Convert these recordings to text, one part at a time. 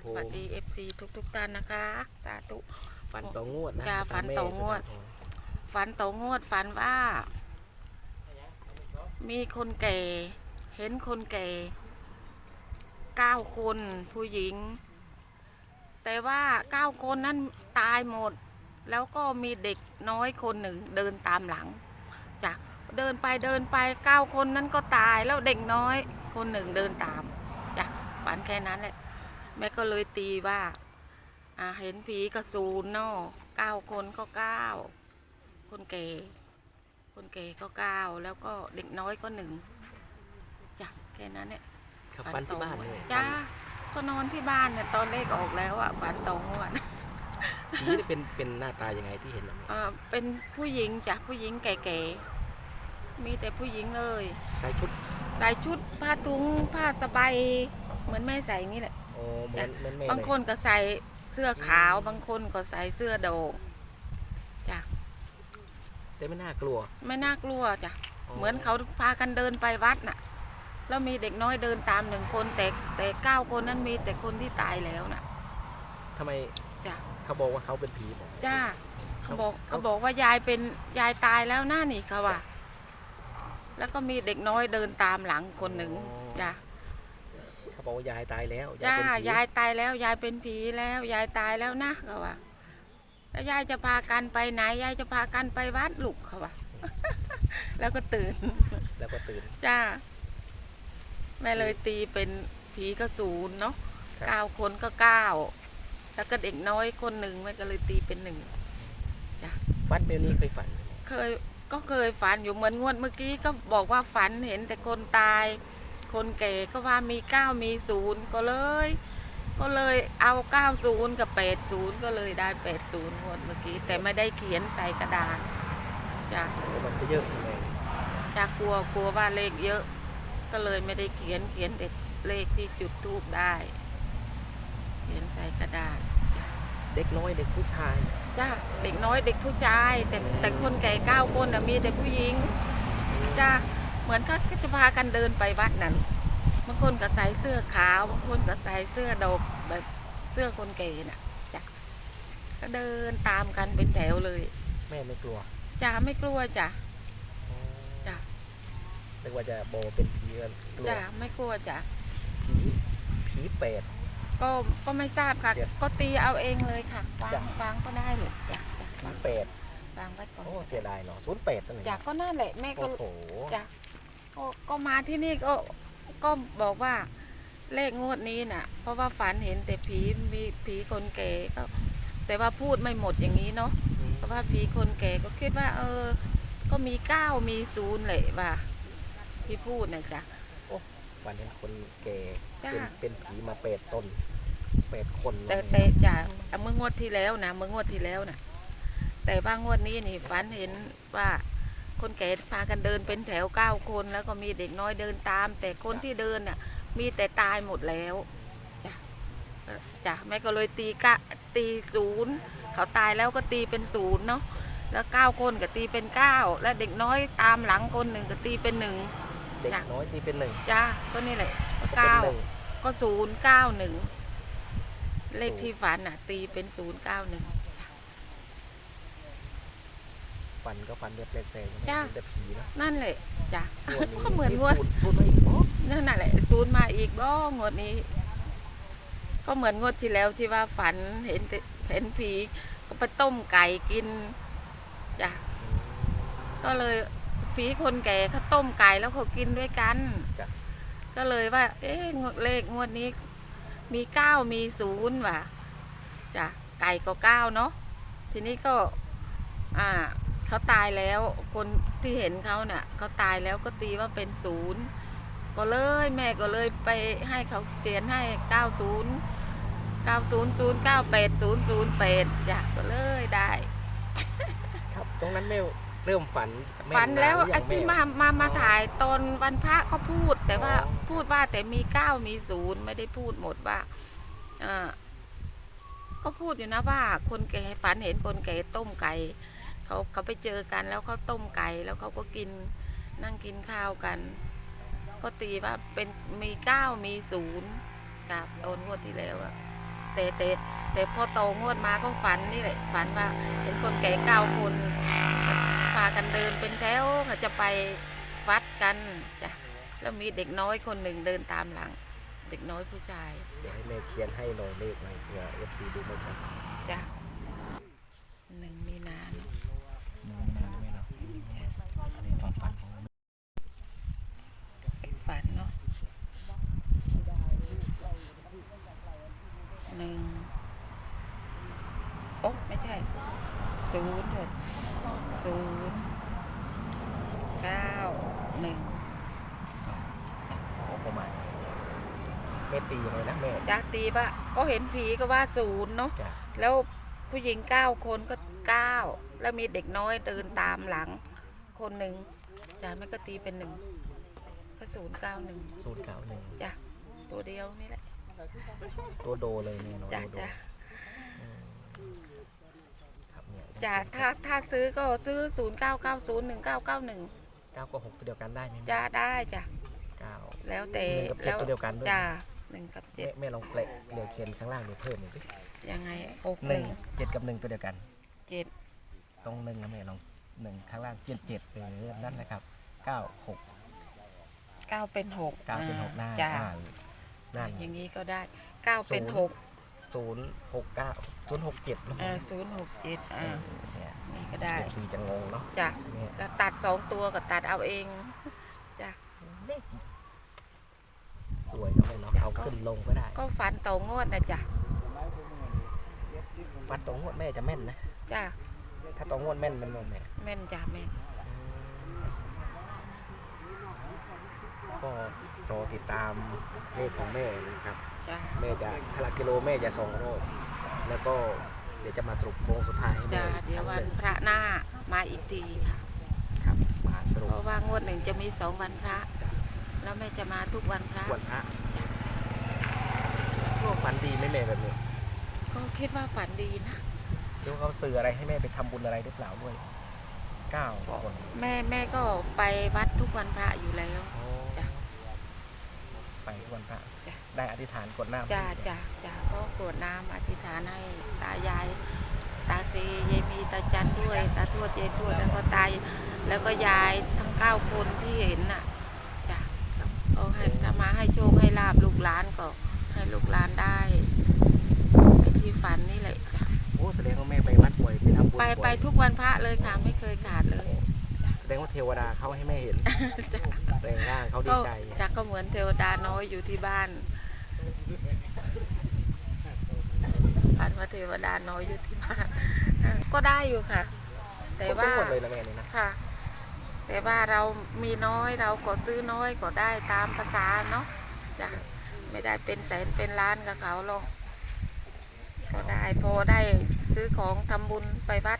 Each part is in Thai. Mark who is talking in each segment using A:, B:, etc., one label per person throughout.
A: ส
B: ผม
A: วัสดี FC ทุกทุกๆท่านนะคะ สาธุ
B: ฝันต่องวดนะ
A: จ้าฝันต่องวด ฝันโตงวดฝันว่า มีคนแก่ เห็นคนแก่เก้าคนผู้หญิง แต่ว่าเก้าคนนั้นตายหมด แล้วก็มีเด็กน้อยคนหนึ่งเดินตามหลังจ้ะเดินไปเดินไปเก้าคนนั้นก็ตายแล้วเด็กน้อยคนหนึ่งเดินตามจ้ะฝันแค่นั้นแหละ แม่ก็เลยตีว่าอ่าเห็นผีกระสูนเนาะเก้าคนก็เก้าคนแก่คนแก่ก็เก้าแล้วก็เด็กน้อยก็หนึ่งจ้ะแค่นั้นเนี่ย
B: ครับฝันที่บ้านเลย
A: จ้าก็นอนที่บ้านเนี่ยตอนเลขออกแล้วอะฝันตรงงวด
B: ผีนี่เป็นเป็นหน้าตายังไงที่เห็นแบบนี้
A: เอ่อเป็นผู้หญิงจ้ะผู้หญิงแก่ๆมีแต่ผู้หญิงเลย
B: ใส่ชุด
A: ใส่ชุดผ้าถุงผ้าสบายเหมือนแม่ใส่อย่างนี้แหละ
B: โอ้เหมือนเหมือนแม่
A: บาง
B: เลย
A: คนก็ใส่เสื้อขาว บางคนก็ใส่เสื้อโดกจ้ะ
B: แต่ไม่น่ากลัว
A: ไม่น่ากลัวจ้ะเหมือนเขาพากันเดินไปวัดน่ะ แล้วมีเด็กน้อยเดินตามหนึ่งคนแต่แต่เก้าคนนั้นมีแต่คนที่ตายแล้วน่ะ
B: ทำไม
A: จ้ะ
B: เขาบอกว่าเขาเป็นผีบอก
A: จ้าเขาบอก
B: เขา
A: เขาบอกว่ายายเป็นยายตายแล้วหน้านี่เขาว่าแล้วก็มีเด็กน้อยเดินตามหลังคนหนึ่งจ้า
B: เขาบอกว่ายายตายแล้ว
A: จ้า
B: เป็นผี
A: ยายตายแล้ว ยายเป็นผีแล้ว ยายตายแล้วนะเขาว่าแล้วยายจะพากันไปไหนยายจะพากันไปวัดลูกเขาว่าแล้วก็ตื่น
B: แล้วก็ตื่น
A: จ้า แม่เลยตีเป็นผีกระสูนเนาะ
B: ครับ
A: เก้าคนก็เก้าแล้วก็เด็กน้อยคนหนึ่งแม่ก็เลยตีเป็นหนึ่ง
B: ฝันแบบนี้เคยฝันไหม
A: เคยก็เคยฝันอยู่เหมือนงวดเมื่อกี้ก็บอกว่าฝันเห็นแต่คนตาย คนแก่ก็ว่ามีเก้ามีศูนย์ก็เลย ก็เลยเอาเก้าศูนย์กับแปดศูนย์ก็เลยได้แปดศูนย์งวดเมื่อกี้ แต่ไม่ได้เขียนใส่กระดาษจ้ะ
B: โอ้มันก็เยอะเลย
A: จ้ะกลัวกลัวว่าเลขเยอะ ก็เลยไม่ได้เขียนเขียนแต่เลขที่จุดทูบได้ เขียนใส่กระดาษ
B: เด็กน้อยเด็กผู้ชาย
A: จ้าเด็กน้อยเด็กผู้ชาย แต่แต่คนแก่เก้าคนน่ะมีแต่ผู้หญิงจ้า เหมือนเขาก็จะพากันเดินไปวัดนั่นบางคนก็ใส่เสื้อขาวบางคนก็ใส่เสื้อดกแบบเสื้อคนแก่น่ะจ้ะก็เดินตามกันเป็นแถวเลย
B: แม่ไม่กลัว
A: จ้าไม่กลัวจ้ะจ้ะ
B: นึกว่าจะโบเป็นผีกันกลัว
A: จ้าไม่กลัวจ้ะ
B: ผีผีเปรต
A: ก็ก็ไม่ทราบค่ะ
B: เดี๋ยว
A: ก็ตีเอาเองเลยค่ะวาง
B: จ้ะ
A: วางก็ได้เลยจ้ะจ้ะ
B: ผีเปรต
A: วางไว้ก่อน
B: โอ้เสียดายเนาะศูนย์เปรตนั่นเอง
A: จ้ะก็นั่นแหละแม่ก็
B: โอ้โห
A: จ้ะ ก็ก็มาที่นี่ก็ก็บอกว่าเลขงวดนี้น่ะ เพราะว่าฝันเห็นแต่ผีมีผีคนแก่ก็ แต่ว่าพูดไม่หมดอย่างนี้เนาะ
B: อืม
A: เพราะว่าผีคนแก่ก็คิดว่า เออ ก็มีเก้ามีศูนย์เลยว่าที่พูดนะจ๊ะ
B: วันนี้คนแก่
A: จ้ะ
B: เป็นเป็นผีมาเปรตตนเปรตคน
A: แต่แต่จ้ะอะเมื่องวดที่แล้วนะเมื่องวดที่แล้วนะแต่ว่างวดนี้นี่ฝันเห็นว่า คนแก่พากันเดินเป็นแถวเก้าคนแล้วก็มีเด็กน้อยเดินตาม แต่คนที่เดินน่ะมีแต่ตายหมดแล้วจ้ะเอ่อจ้ะแม่ก็เลยตีกะตีศูนย์เขาตายแล้วก็ตีเป็นศูนย์เนาะแล้วเก้าคนก็ตีเป็นเก้าแล้วเด็กน้อยตามหลังคนหนึ่งก็ตีเป็นหนึ่ง
B: เด็ก
A: จ้ะ
B: น้อยที่เป็นหนึ่ง
A: จ้าก็นี่แหละก็
B: เป็น
A: เก้า
B: หนึ่ง
A: ก็ศูนย์เก้าหนึ่งเลขที่ฝันน่ะ ตีเป็นศูนย์เก้าหนึ่ง
B: ฟันก็ฟันแบบแปลกๆ
A: จ้ะ
B: เห็นแต่ผีนะ
A: นั่นแหละจ้ะ
B: งวดนี้
A: ก็เหมือนงวด
B: พูพูดมาอีกอ๋อ
A: นั่นน่ะแหละศูนย์มาอีกบ้งวดนี้ ก็เหมือนงวดที่แล้วที่ว่าฝันเห็นแต่เห็นผีก็ไปต้มไก่กินจ้ะก็เลยผีคนแก่เขาต้มไก่แล้วเขากินด้วยกัน
B: จ้ะ
A: ก็เลยว่า เอ๊ะงวดเลขงวดนี้ มีเก้ามีศูนย์ว่ะจ้ะไก่ก็เก้าเนาะทีนี้ก็ อ่า เขาตายแล้วคนที่เห็นเขาเนี่ยเขาตายแล้วก็ตีว่าเป็นศูนย์ก็เลยแม่ก็เลยไปให้เขาเขียนให้เก้าศูนย์เก้าศูนย์ศูนย์เก้าแปดศูนย์ศูนย์แปดจ้ะก็เลยได้
B: ครับ ตรงนั้นแม่เริ่มฝันม่
A: ฝันแล้วา
B: หรือ
A: ไอ้
B: ยัง
A: ที่
B: แมา
A: มามา
B: อ๋อ
A: ถ่ายตอนวันพระก็พูด แต่ว่า
B: อ๋อ
A: พูดว่าแต่มีเก้ามีศูนย์ไม่ได้พูดหมดว่าอ่าก็พูดอยู่นะว่า คนแก่ฝันเห็นคนแก่ต้มไก่ เขาเขาไปเจอกันแล้วเขาต้มไก่แล้วเขาก็กินนั่งกินข้าวกัน ก็ตีว่าเป็นมีเก้ามีศูนย์กับตอนงวดที่แล้วอะแต่แต่แต่พอโตงวดมาก็ฝันนี่แหละฝันว่าเห็นคนแก่เก้าคนพากันเดินเป็นแถวจะไปวัดกันจ้ะแล้วมีเด็กน้อยคนหนึ่งเดินตามหลัง เด็กน้อยผู้ชาย
B: เดี๋ยวให้แม่เขียนให้หน่อยเลขหน่อยเผื่อเอฟซีดูไม่ชัด
A: จ้ะหนึ่งมีนาเนอะ
B: มือไม่นานไม่เนาะอันนี้ความฝันของ
A: ฝันเนาะหนึ่งโอ๊ะไม่ใช่ ศูนย์เถอะศูนย์เก้าหนึ่ง
B: โอ้ประมาณนี้แม่ตียังไงนะแม่
A: จากตีปะก็เห็นผีก็ว่าศูนย์เนาะ
B: จ้ะ
A: แล้วผู้หญิงเก้าคนก็เก้าแล้วมีเด็กน้อยเดินตามหลัง คนหนึ่งจ้ะไม่ก็ตีเป็นหนึ่งก็ศูนย์เก้าหนึ่ง
B: ศูนย์เก้าหนึ่ง
A: จ้ะตัวเดียวนี่แหละ
B: ตัวโดเลยเนี่ยเนาะ
A: จ้ะ
B: ตัวโด
A: จ้ะ
B: ครับเนี่ย
A: จ้ะถ้าถ้าซื้อก็ซื้อศูนย์เก้าเก้าศูนย์หนึ่งเก้าเก้าหนึ่ง
B: เก้ากับหกตัวเดียวกันได้ไหมแม่
A: จ้ะได้จ้ะ
B: เก้า
A: แล้วแต่
B: หนึ่งกับเจ็ด
A: แล้ว
B: ตัวเดียวกันด้วย
A: จ้ะหนึ่งกับเจ็
B: แม่
A: ด
B: แม่ลองเปลเดี๋ยวเขียนข้างล่างเดี๋ยวเพิ่มหน่อยสิ
A: ยังไงหก
B: ห
A: ห
B: นึ่
A: นึ่
B: ง
A: ง
B: เจ็ดกับหนึ่งตัวเดียวกัน
A: เจ็ด
B: ตรงหนึ่งนะแม่ลองหนึ่งข้างล่างเจ็ดเจ็ดเออนั่นนะครับเก้าหก
A: เก้าเป็นหก
B: เก้าเป็นหกหน้า
A: จ้ะ
B: อ่านั่น
A: อย่างนี้ก็ได้เก้าเป็น
B: ศูนย์
A: หก
B: ศูนย์หกเก้าศูนย์หกเจ็ดนะ
A: อ่าศูนย์หกเจ็ดอ่า
B: เนี่ย
A: นี่ก็ได้
B: เอฟซีจะงงเนาะ
A: จ้ะ
B: เนี่ย
A: ก็ตัดสองตัวก็ตัดเอาเองจ้ะ
B: สวยเนาะแม่เนาะ
A: จ้ะ
B: เอา
A: ก็
B: ขึ้นลงก็ได้
A: ก็ฝันโตงวดนะจ้ะ
B: ฟันตรงงวดแม่จะแม่นนะ
A: จ้ะ
B: ถ้าตรงงวดแม่นมันแม่นแม่
A: แม่นจ้ะแม่น
B: ก็รอติดตามเลขของแม่นะครับ
A: จ้ะ
B: แม่จะพละกิโลแม่จะสองรอบแล้วก็เดี๋ยวจะมาสรุปโค้งสุดท้ายให้แม่
A: จ้ะเดี๋ยววันพระหน้ามาอีกทีค่ะ
B: ครับมาสรุป
A: เพราะว่างวดหนึ่งจะมีสองวันพระ แล้วแม่จะมาทุกวันพระ
B: วันพระพวกฝันดีไหม่แม่แบบนี้
A: ก็คิดว่าฝันดีนะ
B: ดูเขาสื่ออะไรให้แม่ไปทำบุญอะไรหรือเปล่าด้วยเก้าคน
A: แม่แม่ก็ไปวัดทุกวันพระอยู่แล้ว
B: โอ้
A: จ้ะ
B: ไปทุกวันพระ
A: จ้ะ
B: ได้อธิษฐานกดน้ำ
A: จ้ะจ้ะจ้ะก็กรวดน้ำอธิษฐานให้ตายาย ตาเซยายมีตาจันด้วย ตาทวดยายทวดแล้วก็ตายแล้วก็ยายทั้งเก้าคนที่เห็นน่ะจ้ะก็ให้ถ้ามาให้โชคให้ลาบลูกหลานก็ให้ลูกหลานได้ไอ้ที่ฝันนี่แหละจ้ะ
B: โอ้แสดงว่าแม่ไปวัดบ่อยไปทำบุญ
A: ไป
B: บ่อย
A: ไปทุกวันพระเลยค่ะไม่เคยขาดเลย
B: แสดงว่าเทวดาเขาให้แม่เห็น
A: จ้ะ
B: แรงร่างเขาดี
A: ก็
B: ใจ
A: จ้ะก็เหมือนเทวดาน้อยอยู่ที่บ้านฝันว่าเทวดาน้อยอยู่ที่บ้านก็ได้อยู่ค่ะ แต่ว่า
B: ทุกหมดเลยนะแม่นี่นะ
A: ค่ะ แต่ว่าเรามีน้อยเราก็ซื้อน้อยก็ได้ตามภาษาเนาะจ้ะไม่ได้เป็นแสนเป็นล้านกับเขาหรอกก็ได้พอได้ซื้อของทำบุญไปวัด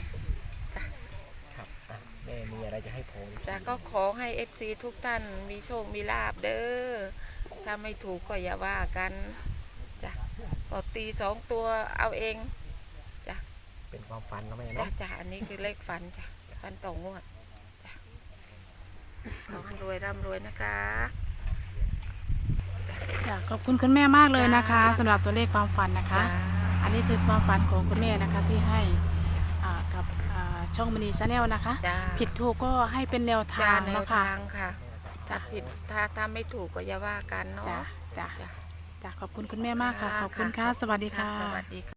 B: ม่มีอะไรจะให้ผม
A: จ้ะก็ขอให้เอฟซีทุกท่านมีโชคมีลาบเด้อถ้าไม่ถูกก็อย่าว่ากันจ้ะก็ตีสองตัวเอาเอง
B: เป็นความฝันนะแม่
A: จ้ะ
B: เนาะ
A: จ้ะอันนี้คือเลขฟันจ้ะฟันต่องวดจ้ะขอให้รวยร่ำรวยนะคะ
C: ค่ะขอบคุณคุณแม่มากเลยนะคะ
A: จ้า
C: สำหรับตัวเลขความฝันนะคะ
A: จ้ะ
C: อันนี้คือความฝันของคุณแม่นะคะที่ให้อ่ากับอ่า ช่องมณีชาแนลนะคะ
A: จ้า
C: ผิดถูกก็ให้เป็นแนว
A: จ้า
C: ทาง
A: แนว
C: เนาะค่ะ
A: ทางค่ะถ้าผิดถ้าถ้าไม่ถูกก็อย่าว่ากันเนาะ
C: จ้ะจ้ะ
A: จ้ะ
C: จ้ะขอบคุณคุณแม่มากค่ะ ขอบคุณค่ะ สวัสดีค่ะ
A: สวัสดีค่ะ